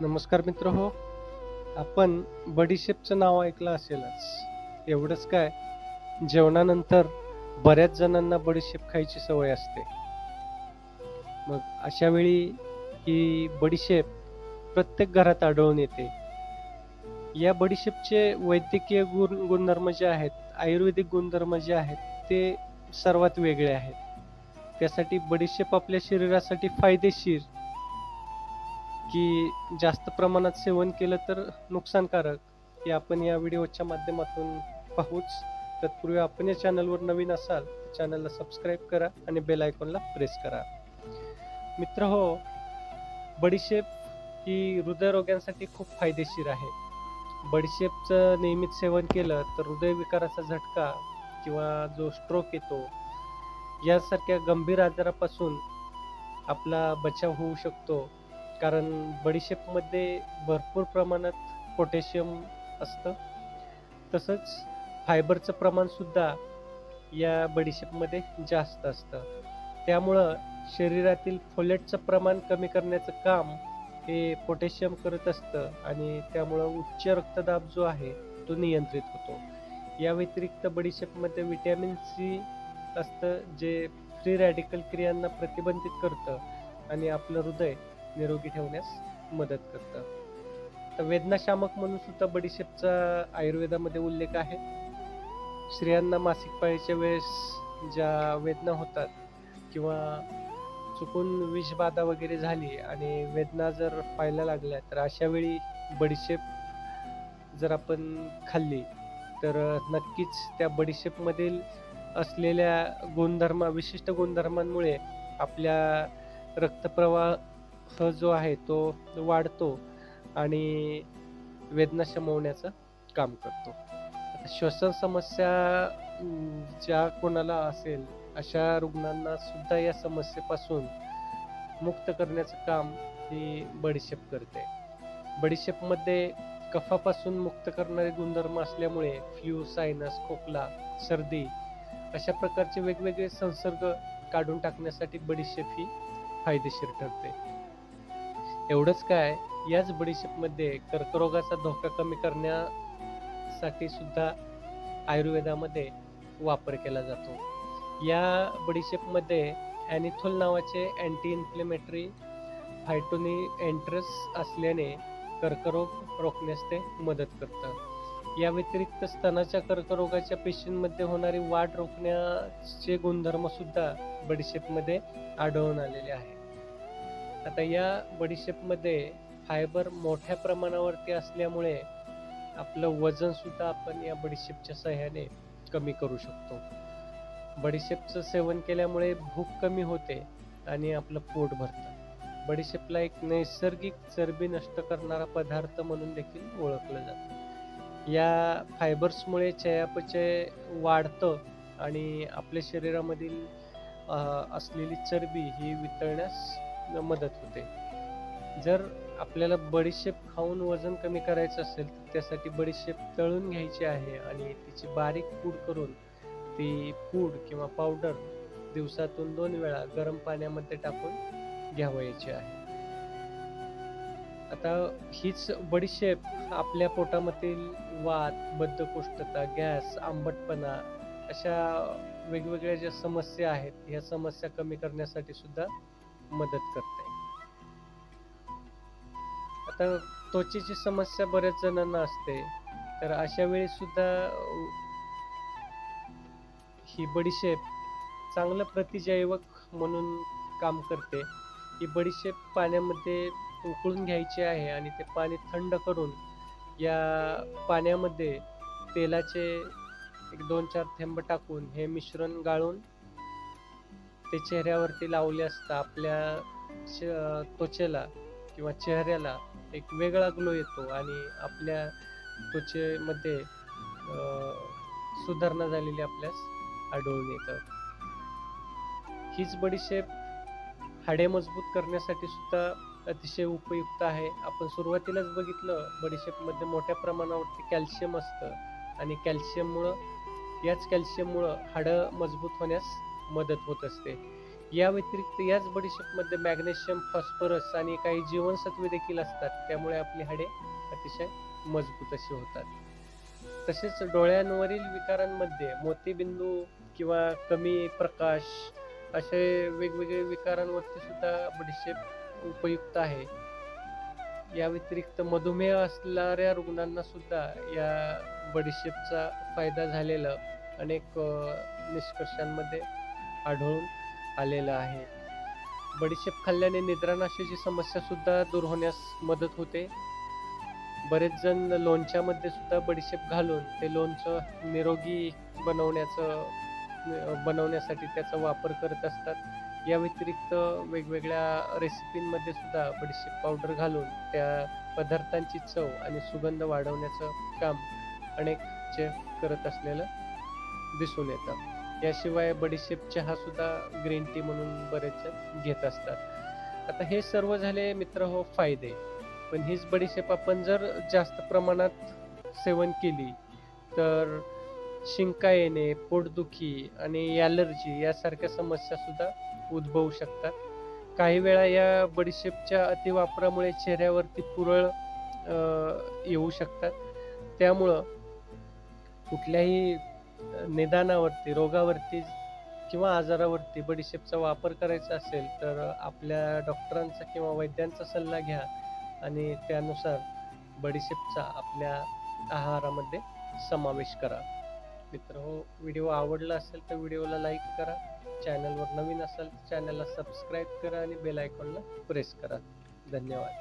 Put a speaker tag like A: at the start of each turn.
A: नमस्कार मित्र हो. आपण बडीशेपचं नाव ऐकलं असेलच. एवढंच काय? जेवणानंतर बऱ्याच जणांना बडीशेप खायची सवय असते. मग अशा वेळी ही बडीशेप प्रत्येक घरात आढळून येते. या बडीशेपचे वैद्यकीय गुण गुणधर्म जे आहेत आयुर्वेदिक गुणधर्म जे आहेत ते सर्वात वेगळे आहेत. त्यासाठी बडीशेप आपल्या शरीरासाठी फायदेशीर की जास्त प्रमाणात सेवन केलं तर नुकसानकारक हे आपण या व्हिडिओच्या माध्यमातून पाहूच. तत्पूर्वी आपण या चॅनलवर नवीन असाल तर चॅनलला सबस्क्राईब करा आणि बेल आयकॉनला प्रेस करा. मित्र हो बडीशेप ही हृदयरोग्यांसाठी खूप फायदेशीर आहे. बडीशेपचं नियमित सेवन केलं तर हृदयविकाराचा झटका किंवा जो स्ट्रोक येतो यासारख्या गंभीर आजारापासून आपला बचाव होऊ शकतो. कारण बडीशेपमध्ये भरपूर प्रमाणात पोटॅशियम असतं. तसंच फायबरचं प्रमाणसुद्धा या बडीशेपमध्ये जास्त असतं. त्यामुळं शरीरातील फोलेटचं प्रमाण कमी करण्याचं काम हे पोटॅशियम करत असतं आणि त्यामुळं उच्च रक्तदाब जो आहे तो नियंत्रित होतो. या व्यतिरिक्त बडीशेपमध्ये विटॅमिन सी असतं जे फ्री रॅडिकल क्रियांना प्रतिबंधित करतं आणि आपलं हृदय निरोगी ठेवण्यास मदत करतं. तर वेदनाशामक म्हणून सुद्धा बडीशेपचा आयुर्वेदामध्ये उल्लेख आहे. स्त्रियांना मासिक पाळीच्या वेळेस ज्या वेदना होतात किंवा चुकून विषबाधा वगैरे झाली आणि वेदना जर पाहायला लागल्या तर अशा वेळी बडीशेप जर आपण खाल्ली तर नक्कीच त्या बडीशेपमधील असलेल्या गुणधर्म विशिष्ट गुणधर्मांमुळे आपल्या रक्तप्रवाह जो आहे तो वाढतो आणि वेदना शमवण्याचं काम करतो. श्वसन समस्या ज्या कोणाला असेल अशा रुग्णांना सुद्धा या समस्येपासून मुक्त करण्याचं काम ही बडीशेप करते. बडीशेपमध्ये कफापासून मुक्त करणारे गुणधर्म असल्यामुळे फ्लू सायनस खोकला सर्दी अशा प्रकारचे वेगवेगळे संसर्ग काढून टाकण्यासाठी बडीशेप ही फायदेशीर ठरते. एवढंच काय याच बडीशेपमध्ये कर्करोगाचा धोका कमी करण्यासाठी सुद्धा आयुर्वेदामध्ये वापर केला जातो. या बडीशेपमध्ये ॲनिथोल नावाचे अँटी इन्फ्लेमेटरी फायटोनी एंट्रस असल्याने कर्करोग रोखण्यास ते मदत करतं. या व्यतिरिक्त स्तनाच्या कर्करोगाच्या पेशींमध्ये होणारी वाढ रोखण्याचे गुणधर्मसुद्धा बडीशेपमध्ये आढळून आलेले आहे आता या बडीशेपमध्ये फायबर मोठ्या प्रमाणावरती असल्यामुळे आपलं वजन सुद्धा आपण या बडीशेपच्या सहाय्याने कमी करू शकतो. बडीशेपचं सेवन केल्यामुळे भूक कमी होते आणि आपलं पोट भरतं. बडीशेपला एक नैसर्गिक चरबी नष्ट करणारा पदार्थ म्हणून देखील ओळखलं जातं. या फायबर्समुळे चयापचय वाढतं आणि आपल्या शरीरामधील असलेली चरबी ही वितळण्यास मदत होते. जर आपल्याला बडीशेप खाऊन वजन कमी करायचं असेल तर त्यासाठी बडीशेप तळून घ्यायची आहे आणि तिची बारीक पूड करून ती पूड किंवा पावडर दिवसातून दोन वेळा गरम पाण्यामध्ये टाकून घ्यावयाची आहे. आता हीच बडीशेप आपल्या पोटामधील वात बद्धकोष्ठता गॅस आंबटपणा अशा वेगवेगळ्या ज्या समस्या आहेत ह्या समस्या कमी करण्यासाठी सुद्धा मदत करते. आता त्वचेची समस्या बऱ्याच जणांना असते. तर अशा वेळी सुद्धा ही बडीशेप चांगलं प्रतिजैवक म्हणून काम करते. ही बडीशेप पाण्यामध्ये उकळून घ्यायची आहे आणि ते पाणी थंड करून या पाण्यामध्ये तेलाचे एक दोन चार थेंब टाकून हे मिश्रण गाळून ते चेहऱ्यावरती लावले असता आपल्या च- त्वचेला किंवा चेहऱ्याला एक वेगळा ग्लो येतो आणि आपल्या त्वचेमध्ये सुधारणा झालेली आपल्यास आढळून येतं. हीच बडीशेप हाडे मजबूत करण्यासाठी सुद्धा अतिशय उपयुक्त आहे. आपण सुरुवातीलाच बघितलं बडीशेपमध्ये मोठ्या प्रमाणावरती कॅल्शियम असतं आणि कॅल्शियममुळं याच कॅल्शियममुळं हाडं मजबूत होण्यास मदत होत असते. या व्यतिरिक्त याच बडीशेपमध्ये मॅग्नेशियम फॉस्फरस आणि काही जीवनसत्वे देखील असतात. त्यामुळे आपली हाडे अतिशय मजबूत अशी होतात. तसेच डोळ्यांवरील विकारांमध्ये मोतीबिंदू किंवा कमी प्रकाश असे वेगवेगळे विकारांवरती सुद्धा बडीशेप उपयुक्त आहे. या व्यतिरिक्त मधुमेह असणाऱ्या रुग्णांना सुद्धा या बडीशेपचा फायदा झालेला अनेक निष्कर्षांमध्ये आढळून आलेलं आहे. बडीशेप खाल्ल्याने निद्रानाशाची समस्या सुद्धा दूर होण्यास मदत होते. बरेच जण लोणच्यामध्ये सुद्धा बडीशेप घालून ते लोणचं निरोगी बनवण्याचं बनवण्यासाठी त्याचा वापर करत असतात. या व्यतिरिक्त वेगवेगळ्या रेसिपींमध्ये सुद्धा बडीशेप पावडर घालून त्या पदार्थांची चव आणि सुगंध वाढवण्याचं काम अनेक चेफ करत असलेलं दिसून येतं. याशिवाय बडीशेप चहा सुद्धा ग्रीन टी म्हणून बरेच घेत असतात. आता हे सर्व झाले मित्र हो फायदे. पण हीच बडीशेप आपण जर जास्त प्रमाणात सेवन केली तर शिंका येणे पोटदुखी आणि ॲलर्जी यासारख्या समस्या सुद्धा उद्भवू शकतात. काही वेळा या बडीशेपच्या अतिवापरामुळे चेहऱ्यावरती पुरळ येऊ शकतात. त्यामुळं कुठल्याही निदानावरती रोगावरती किंवा आजारावरती बडीशेपचा वापर करायचा असेल तर आपल्या डॉक्टरांचा किंवा वैद्यांचा सल्ला घ्या आणि त्यानुसार बडीशेपचा आपल्या आहारामध्ये समावेश करा. मित्र हो व्हिडिओ आवडला असेल तर व्हिडिओला लाईक करा. चॅनलवर नवीन असाल तर चॅनलला सबस्क्राईब करा आणि बेल आयकॉनला प्रेस करा. धन्यवाद.